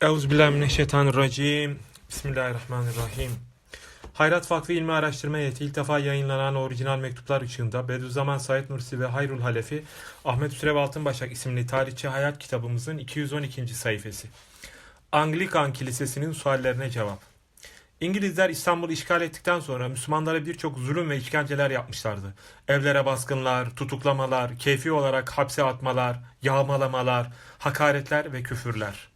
Euzubillahimineşşeytanirracim. Bismillahirrahmanirrahim. Hayrat Vakfı İlmi Araştırma Heyeti ilk defa yayınlanan orijinal mektuplar ışığında Bediüzzaman Said Nursi ve Hayrul Halefi Ahmet Sürev Altınbaşak isimli tarihçi hayat kitabımızın 212. sayfası. Anglikan Kilisesi'nin suallerine cevap. İngilizler İstanbul'u işgal ettikten sonra Müslümanlara birçok zulüm ve işkenceler yapmışlardı. Evlere baskınlar, tutuklamalar, keyfi olarak hapse atmalar, yağmalamalar, hakaretler ve küfürler.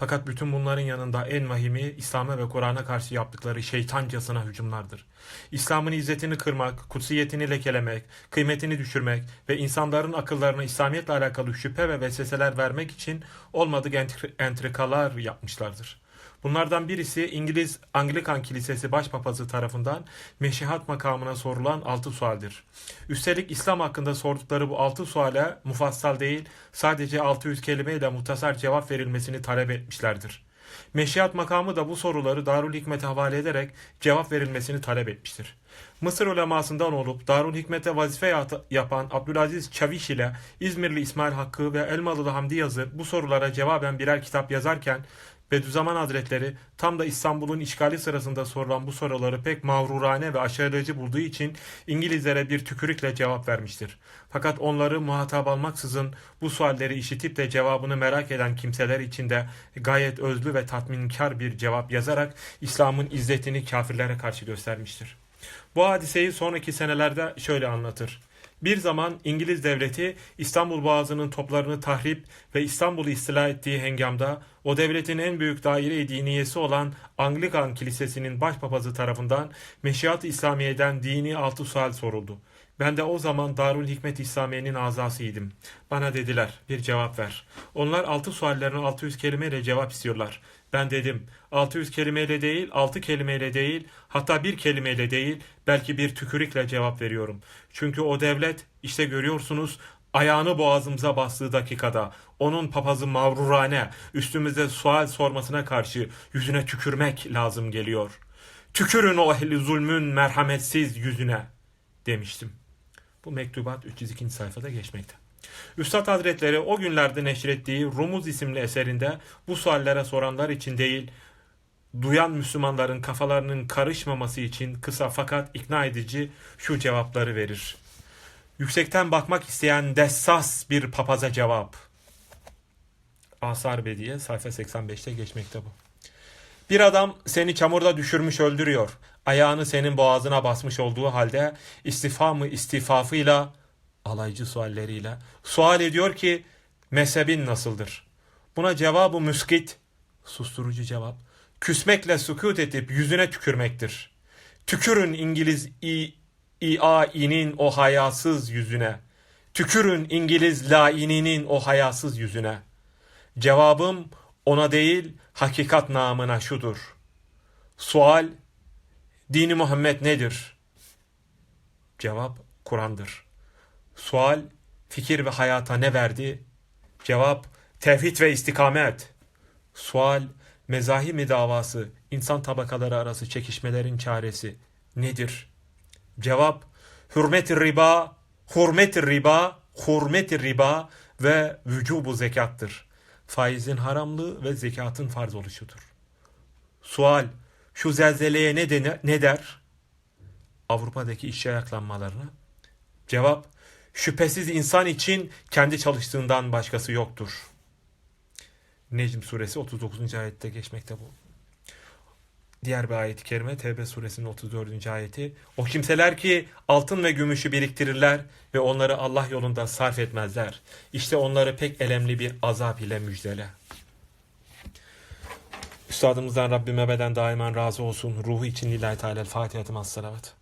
Fakat bütün bunların yanında en vahimi İslam'a ve Kur'an'a karşı yaptıkları şeytancasına hücumlardır. İslam'ın izzetini kırmak, kutsiyetini lekelemek, kıymetini düşürmek ve insanların akıllarına İslamiyetle alakalı şüphe ve vesveseler vermek için olmadık entri- entrikalar yapmışlardır. Bunlardan birisi İngiliz Anglikan Kilisesi Başpapazı tarafından meşihat makamına sorulan altı sualdir. Üstelik İslam hakkında sordukları bu altı suale mufassal değil, sadece 600 kelimeyle muhtasar cevap verilmesini talep etmişlerdir. Meşihat makamı da bu soruları Darül Hikmet'e havale ederek cevap verilmesini talep etmiştir. Mısır ulemasından olup Darül Hikmet'e vazife yapan Abdülaziz Çaviş ile İzmirli İsmail Hakkı ve Elmalılı Hamdi Yazır bu sorulara cevaben birer kitap yazarken Bediüzzaman Hazretleri tam da İstanbul'un işgali sırasında sorulan bu soruları pek mağrurane ve aşağılayıcı bulduğu için İngilizlere bir tükürükle cevap vermiştir. Fakat onları muhatap almaksızın bu sualleri işitip de cevabını merak eden kimseler için de gayet özlü ve tatminkar bir cevap yazarak İslam'ın izzetini kafirlere karşı göstermiştir. Bu hadiseyi sonraki senelerde şöyle anlatır. Bir zaman İngiliz devleti İstanbul Boğazı'nın toplarını tahrip ve İstanbul'u istila ettiği hengamda o devletin en büyük daire-i diniyesi olan Anglikan Kilisesi'nin başpapazı tarafından Meşiat-ı İslamiye'den dini altı sual soruldu. Ben de o zaman Darül Hikmet İslamiye'nin azasıydım. Bana dediler bir cevap ver. Onlar altı suallerine 600 kelimeyle cevap istiyorlar. Ben dedim 600 kelimeyle değil, 6 kelimeyle değil, hatta bir kelimeyle değil, belki bir tükürükle cevap veriyorum. Çünkü o devlet işte görüyorsunuz ayağını boğazımıza bastığı dakikada onun papazı mağrurane üstümüze sual sormasına karşı yüzüne tükürmek lazım geliyor. Tükürün o ehli zulmün merhametsiz yüzüne demiştim. Bu mektubat 302. sayfada geçmekte. Üstad Hazretleri o günlerde neşrettiği Rumuz isimli eserinde bu suallere soranlar için değil, duyan Müslümanların kafalarının karışmaması için kısa fakat ikna edici şu cevapları verir. Yüksekten bakmak isteyen dessas bir papaza cevap. Asar Bediye sayfa 85'te geçmekte bu. Bir adam seni çamurda düşürmüş öldürüyor. Ayağını senin boğazına basmış olduğu halde istifamı istifafıyla alaycı sualleriyle sual ediyor ki mezhebin nasıldır? Buna cevabı müskit susturucu cevap küsmekle sükut edip yüzüne tükürmektir. Tükürün İngiliz i, İAİ'nin o hayasız yüzüne. Tükürün İngiliz laininin o hayasız yüzüne. Cevabım ona değil hakikat namına şudur. Sual Dini Muhammed nedir? Cevap Kur'an'dır. Sual fikir ve hayata ne verdi? Cevap tevhid ve istikamet. Sual mezahimi davası, insan tabakaları arası çekişmelerin çaresi nedir? Cevap hürmet riba, hürmet riba, hürmet riba ve vücubu zekattır. Faizin haramlığı ve zekatın farz oluşudur. Sual şu zelzeleye ne, dene, ne der? Avrupa'daki işçi ayaklanmalarına. Cevap şüphesiz insan için kendi çalıştığından başkası yoktur. Necm suresi 39. ayette geçmekte bu. Diğer bir ayet-i kerime Tevbe suresinin 34. ayeti. O kimseler ki altın ve gümüşü biriktirirler ve onları Allah yolunda sarf etmezler. İşte onları pek elemli bir azap ile müjdele. Üstadımızdan Rabbim ebeden daimen razı olsun. Ruhu için lillahi teala Fatiha-i Salavat.